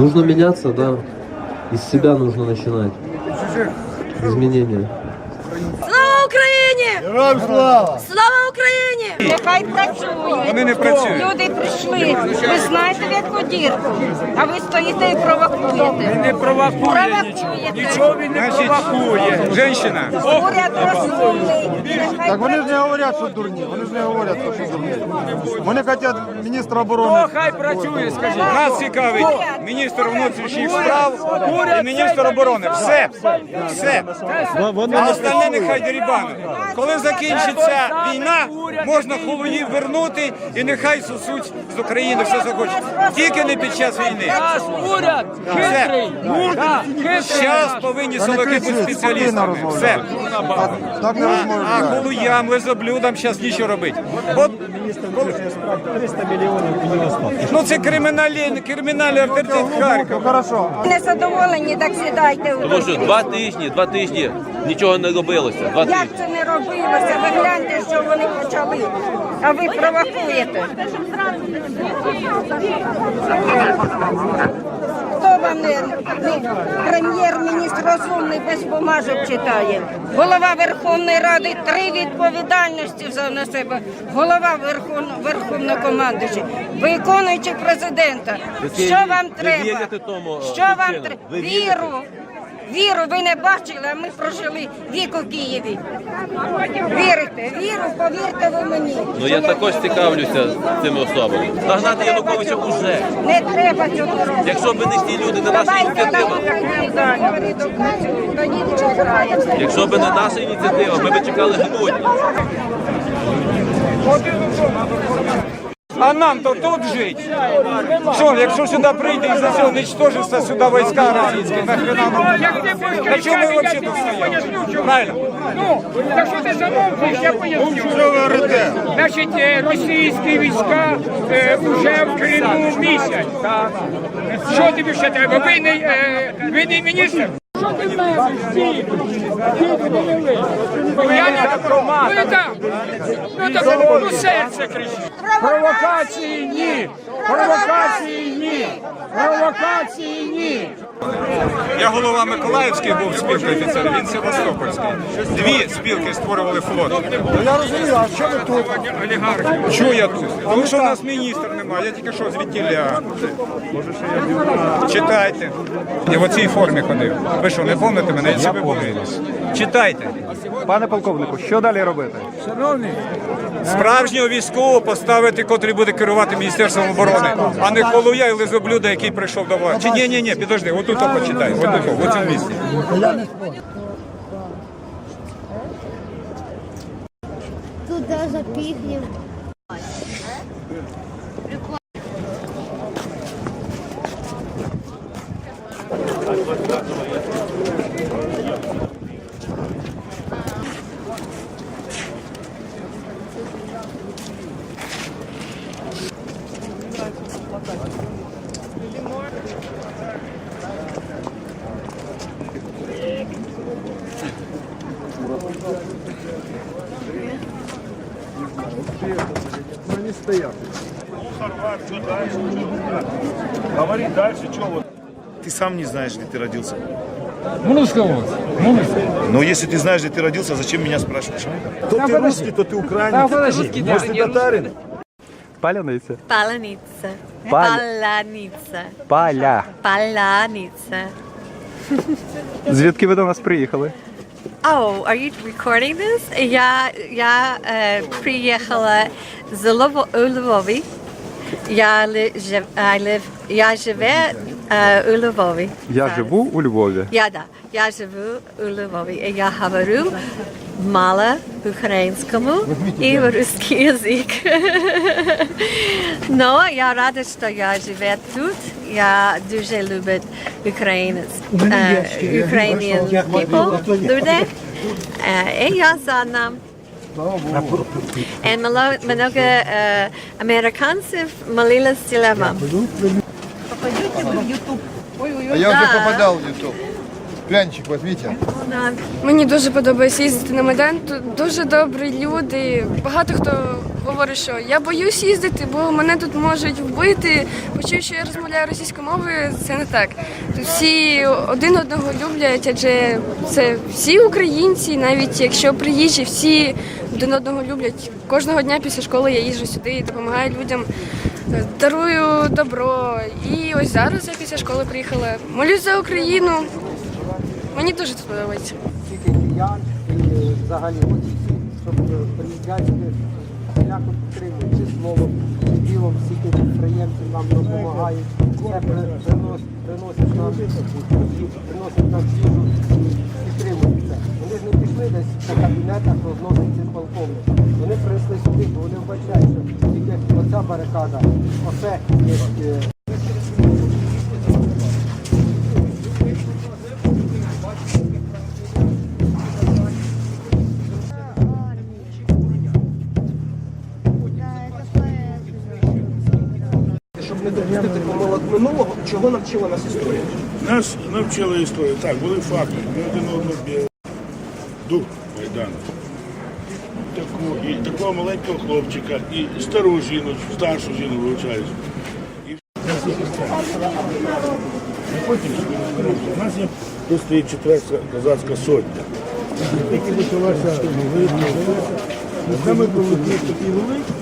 Нужно меняться, да. Из себя нужно начинать. Изменения. Слава Україні! Героям слава! Слава Україні! Нехай працює. Вони не працюють. Люди прийшли. Ви знаєте, в яку дірку. А ви стоїте і провокуєте. Не провокує Провокуєте. нічого. Нічого він не Значить, провокує. женщина, Уряд розумний. Нехай Так вони ж не говорять, що дурні. Вони ж не говорять, що дурні. Вони хочуть міністра оборони. Хто хай працює, скажіть. нас цікавить Міністр внутрішніх справ і міністр оборони. Все, все. А остальне нехай дерибанить. Коли закінчиться війна, можна холоїв вернути і нехай сусуть з України все захочуть. Тільки не під час війни. Уряд хитрий. Зараз повинні солоки бути спеціалістами. Все. Так, так не А, холуям, лизоблюдам зараз нічого робити. От, коли- 300 мільйонів ну це кримінальний, кримінальний Ну хорошо. не задоволені, так сідайте. Тому що два тижні, два тижні нічого не робилося. Два Як тижні. це не робилося? Ви гляньте, що вони почали. А ви провокуєте. Хто вам не, не прем'єр-міністр розумний без бумажок читає? Голова Верховної Ради три відповідальності взяв на себе. Голова Верховного Верховнокомандуючий, виконуючи президента. Що вам треба? Що вам треба? Віру. Віру ви не бачили, а ми прожили вік у Києві. Вірите, віру, повірте ви мені. Ну я також цікавлюся цими особами. Нагнати Януковича уже. Не треба цього робити. Якщо б не ті люди, не наша ініціатива. Якщо б не наша ініціатива, ми б чекали грудні. А нам то тут жити. Що, якщо сюди прийде і за цього нічтожиться сюди війська російські, нахрена нам? Для чого ми взагалі тут стоїмо? Правильно? Ну, так що ти замовчуєш, я поясню. Що ви говорите? Значить, е, російські війська е, вже в Криму місяць. Що тобі ще треба? Ви не, е, ви не міністр? Провокації ні. Провокації ні. Провокації ні. Я голова Миколаївський був спілки офіцерів, він Севастопольський. Дві спілки створювали флот. Я розумію, а що ви тут? Олігархи. Чого я тут? Тому що в нас міністра немає, я тільки що звідтіля. Читайте. Я в оцій формі ходив. Ви що, не пам'ятаєте мене? Я себе буду. Читайте. Пане полковнику, що далі робити? Справжнього військового поставити, котрий буде керувати Міністерством оборони, а не холуя і лизоблюда, який прийшов до влади. Чи ні, ні, ні, підожди, отут почитай, отут, в цьому місці. Туди запіхнів. Говори дальше, что вот. Ты сам не знаешь, где ты родился. Ось. Мунуська. Но если ты знаешь, где ты родился, зачем меня спрашиваешь? То ты русский, то ты украинец. Та подожди. Может, ты татарин? Паляниця. Паляниця. Паля. Паляниця. Паля. Паляниця. Звідки ви до нас приїхали? Oh, are you recording this? Я, я е, приїхала з Лово, у Львові. Я, ли, жив, I live, я живе е, у Львові. Я зараз. живу у Львові. Я, да. Я живу у Львові. І я говорю мало українському і русский язик. Но я рада, що я живу тут. Я дуже люблю українець. е, Ukrainian people, люди. Е, І я за нам. І много е, американців молилися вам. А я вже попадав в YouTube. Прянчик возьмите. Мені дуже подобається їздити на Майдан. Тут дуже добрі люди. Багато хто говорю, що я боюсь їздити, бо мене тут можуть вбити. Почув, що я розмовляю російською мовою, це не так. Тут всі один одного люблять, адже це всі українці, навіть якщо приїжджі, всі один одного люблять. Кожного дня після школи я їжджу сюди і допомагаю людям. Дарую добро. І ось зараз я після школи приїхала. Молюсь за Україну. Мені дуже тут подобається. Тільки киян і взагалі щоб приїжджати як підтримують, чи словом, чи ділом, всі підприємці нам допомагають. При- приносять приносить нам приносить нам їжу і підтримують це. Вони ж не пішли десь на кабінетах розносить цих полковників. Вони прийшли сюди, бо вони вбачають, що тільки оця барикада, оце Щоб не допустити помилок минулого, чого навчила нас історія? Нас навчили історію. Так, були факти. Ми один одного б'ємо. Дух Майдану. Таку, і такого маленького хлопчика, і стару жіночку, старшу жіну вивчають. І потім у нас є тут стоїть четверта козацька сотня. Тільки почалася з були такі великі,